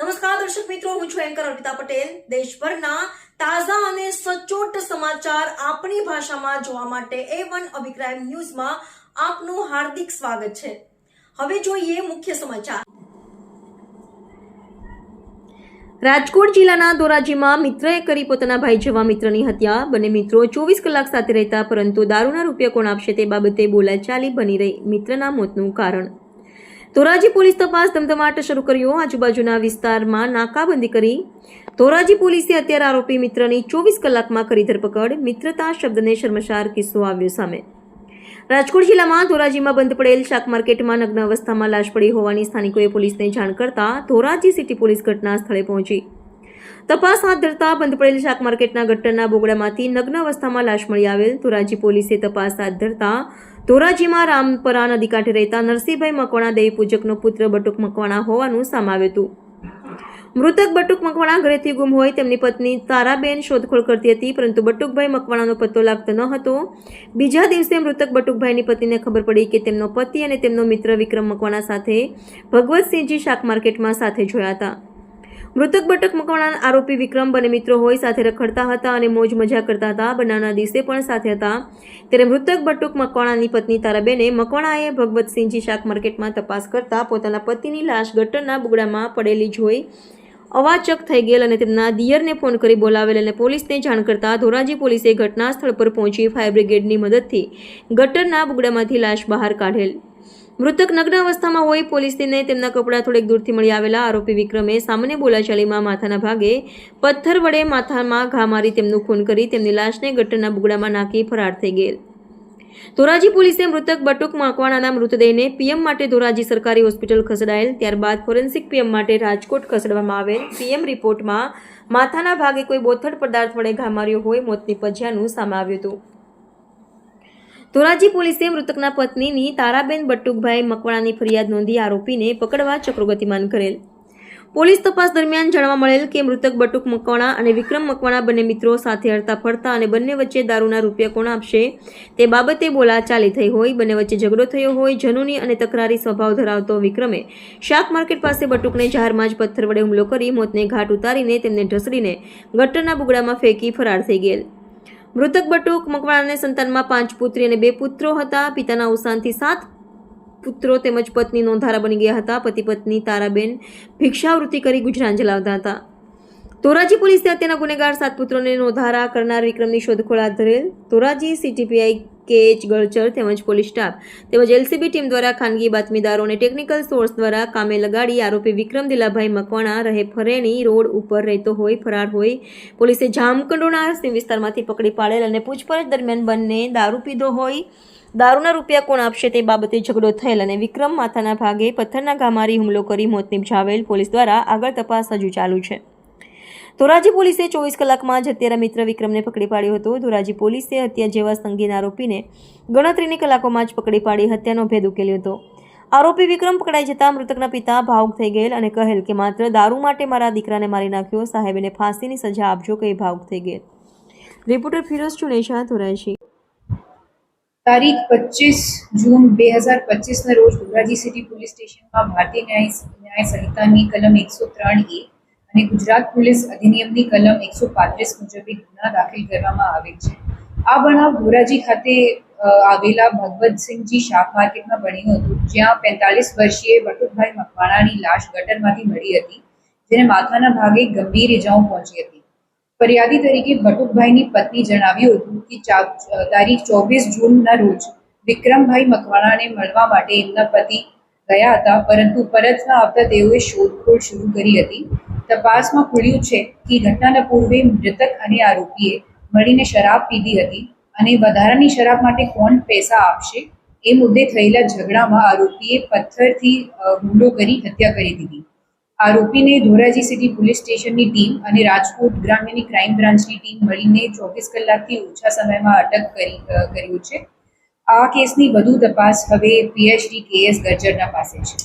નમસ્કાર, દર્શક મિત્રો, હું છું એન્કર અર્પિતા પટેલ. દેશભરના તાજા અને સચોટ સમાચાર આપણી ભાષામાં જોવા માટે એ વન અભિપ્રાય ન્યૂઝમાં આપનું હાર્દિક સ્વાગત છે. હવે જોઈએ મુખ્ય સમાચાર. રાજકોટ જિલ્લાના ધોરાજીમાં મિત્રએ કરી પોતાના ભાઈ જેવા મિત્રની હત્યા. બંને મિત્રો ચોવીસ કલાક સાથે રહેતા, પરંતુ દારૂના રૂપિયા કોણ આપશે તે બાબતે બોલાચાલી બની રહી. મિત્રના મોતનું કારણ ધોરાજી પોલીસ તપાસ ધમધમાટ શરૂ કર્યો. આજુબાજુના વિસ્તારમાં નાકાબંધી કરી. ધોરાજી પોલીસે અત્યારે આરોપી મિત્રની ચોવીસ કલાકમાં કરી ધરપકડ. મિત્રતા શબ્દને શર્મશાર કિસ્સો આવ્યો સામે. રાજકોટ જિલ્લામાં ધોરાજીમાં બંધ પડેલ શાક માર્કેટમાં નગ્ન અવસ્થામાં લાશ પડી હોવાની સ્થાનિકોએ પોલીસને જાણ કરતા ધોરાજી સિટી પોલીસ ઘટના સ્થળે પહોંચી. તપાસ હાથ ધરતા બંધ પડેલ શાક માર્કેટના ગટ્ટરના બોગડામાંથી નગ્ન અવસ્થામાં લાશ મળી આવેલ ધોરાજી પોલીસે તપાસ હાથ ધરતા ધોરાજીમાં રામપરા નદી કાંઠે રહેતા નરસિંહભાઈ મકવાણા દેવી પૂજકનો પુત્ર બટુક મકવાણા હોવાનું સામે હતું. મૃતક બટુક મકવાણા ઘરેથી ગુમ હોય તેમની પત્ની તારાબેન શોધખોળ કરતી હતી, પરંતુ બટુકભાઈ મકવાણાનો પત્તો લાગતો ન હતો. બીજા દિવસે મૃતક બટુકભાઈની પત્નીને ખબર પડી કે તેમનો પતિ અને તેમનો મિત્ર વિક્રમ મકવાણા સાથે ભગવતસિંહજી શાક માર્કેટમાં સાથે જોયા હતા. મૃતક બટક મકવાણા આરોપી વિક્રમ બંને મિત્રો હોય સાથે રખડતા હતા અને મોજ મજા કરતા હતા. બનાના દિવસે પણ સાથે હતા. ત્યારે મૃતક બટુક મકવાણાની પત્ની તારાબેને મકવાણાએ ભગવતસિંહજી શાક માર્કેટમાં તપાસ કરતા પોતાના પતિની લાશ ગટરના બુગડામાં પડેલી જોઈ અવાચક થઈ ગયેલ અને તેમના દિયરને ફોન કરી બોલાવેલ અને પોલીસને જાણ કરતા ધોરાજી પોલીસે ઘટના સ્થળ પર પહોંચી ફાયર બ્રિગેડની મદદથી ગટરના બુગડામાંથી લાશ બહાર કાઢેલ. મૃતક નગ્ન અવસ્થામાં હોય પોલીસને તેમના કપડાં થોડેક દૂરથી મળી આવેલા આરોપી વિક્રમે સામાન્ય બોલાચાલીમાં માથાના ભાગે પથ્થર વડે માથામાં ઘા મારી તેમનું ખૂન કરી તેમની લાશને ગટરના બુગડામાં નાખી ફરાર થઈ ગયેલ. ધોરાજી પોલીસે મૃતક બટુક મકવાણાના મૃતદેહને પીએમ માટે ધોરાજી સરકારી હોસ્પિટલ ખસેડાયેલ, ત્યારબાદ ફોરેન્સિક પીએમ માટે રાજકોટ ખસેડવામાં આવેલ. પીએમ રિપોર્ટમાં માથાના ભાગે કોઈ બોથડ પદાર્થ વડે ઘા માર્યો હોય, મોતની પજ્યાનું સામે આવ્યું હતું. ધોરાજી પોલીસે મૃતકના પત્નીની તારાબેન બટુકભાઈ મકવાણાની ફરિયાદ નોંધી આરોપીને પકડવા ચક્રો ગતિમાન કરેલ. પોલીસ તપાસ દરમિયાન જાણવા મળેલ કે મૃતક બટુક મકવાણા અને વિક્રમ મકવાણા બંને મિત્રો સાથે હરતા ફરતા અને બંને વચ્ચે દારૂના રૂપિયા કોણ આપશે તે બાબતે બોલાચાલી થઈ હોય, બંને વચ્ચે ઝઘડો થયો હોય, જનૂની અને તકરારી સ્વભાવ ધરાવતો વિક્રમે શાક માર્કેટ પાસે બટુકને જાહેરમાં જ પથ્થર વડે હુમલો કરી મોતને ઘાટ ઉતારીને તેમને ઢસડીને ગટરના બુગડામાં ફેંકી ફરાર થઈ ગયેલ. મૃતક બટુક મકવાણાને સંતાનમાં પાંચ પુત્રી અને બે પુત્રો હતા. પિતાના અવસાનથી સાત પુત્રો તેમજ પત્ની નોંધારા બની ગયા હતા. પતિ પત્ની તારાબેન ભિક્ષાવૃત્તિ કરી ગુજરાન ચલાવતા હતા. ધોરાજી પોલીસે હત્યાના ગુનેગાર સાત પુત્રોને નોંધારા કરનાર વિક્રમની શોધખોળ હાથ ધરેલ. Dhoraji city PI K H Galchar તેમજ પોલીસ સ્ટાફ તેમજ એલસીબી ટીમ દ્વારા ખાનગી બાતમીદારો અને ટેકનિકલ સોર્સ દ્વારા કામે લગાડી આરોપી વિક્રમ દિલાભાઈ મકવાણા રહે ફરેણી રોડ ઉપર રહેતો હોય, ફરાર હોય. પોલીસે જામકંડોના સિંહ વિસ્તારમાંથી પકડી પાડેલ અને પૂછપરછ દરમિયાન બંને દારૂ પીધો હોય, દારૂના રૂપિયા કોણ આપશે તે બાબતે ઝઘડો થયેલ અને વિક્રમ માથાના ભાગે પથ્થરના ઘા મારી હુમલો કરી મોત નિપજાવેલ પોલીસ દ્વારા આગળ તપાસ હજુ ચાલુ છે. ધોરાજી પોલીસે ચોવીસ કલાકમાં જ હત્યારા મિત્ર વિક્રમને પકડી પાડ્યો હતો. ધોરાજી પોલીસે હત્યા જેવા સંગીન આરોપીને ગણતરીની કલાકોમાં જ પકડી પાડી હત્યાનો ભેદ ઉકેલ્યો હતો. આરોપી વિક્રમ પકડાઈ જતાં મૃતકના પિતા ભાવુક થઈ ગયેલ અને કહેલ કે માત્ર દારૂ માટે મારા દીકરાને મારી નાખ્યો, સાહેબને ફાંસીની સજા આપજો કહી ભાવુક થઈ ગયેલ. રિપોર્ટર ફિરોઝ ચુનેશા ધોરાજી તારીખ પચીસ જૂન બે હજાર પચીસના રોજ ધોરાજી સિટી પોલીસ સ્ટેશનમાં ભારતીય ન્યાય ન્યાય સંહિતાની કલમ એકસો ત્રણ એ અને ગુજરાત પોલીસ અધિનિયમની કલમ એકસો પાંત્રીસ મુજબ ગુના દાખલ કરવામાં આવેલ છે. આ બનાવ ધોરાજી ખાતે આવેલા ભગવતસિંહજી શાક માર્કેટમાં બન્યું હતું, જ્યાં પેંતાલીસ વર્ષીય બટુકભાઈ મકવાણાની લાશ ગટરમાંથી મળી હતી, જેને માથાના ભાગે ગંભીર ઇજાઓ પહોંચી હતી. ફરિયાદી તરીકે ભટુકભાઈની પત્ની જણાવ્યું હતું કે તારીખ ચોવીસ જૂનના રોજ વિક્રમભાઈ મકવાણાને મળવા માટે એમના પતિ ગયા હતા, પરંતુ પરત ન આવતા તેઓએ શોધખોળ શરૂ કરી હતી. તપાસમાં ખુલ્યું છે કે ઘટનાના પૂર્વે મૃતક અને આરોપીએ મળીને શરાબ પીધી હતી અને વધારાની શરાબ માટે કોણ પૈસા આપશે? એ મુદ્દે થયેલા ઝઘડામાં આરોપીએ પથ્થરથી હુમલો કરી હત્યા કરી દીધી. આરોપીને ધોરાજી સિટી પોલીસ સ્ટેશનની ટીમ અને રાજકોટ ગ્રામ્યની ક્રાઇમ બ્રાન્ચની ટીમ મળીને ચોવીસ કલાકથી ઓછા સમયમાં અટક કરી કર્યું છે. આ કેસની વધુ તપાસ હવે પીએચડી કેએસ ગર્જરના પાસે છે.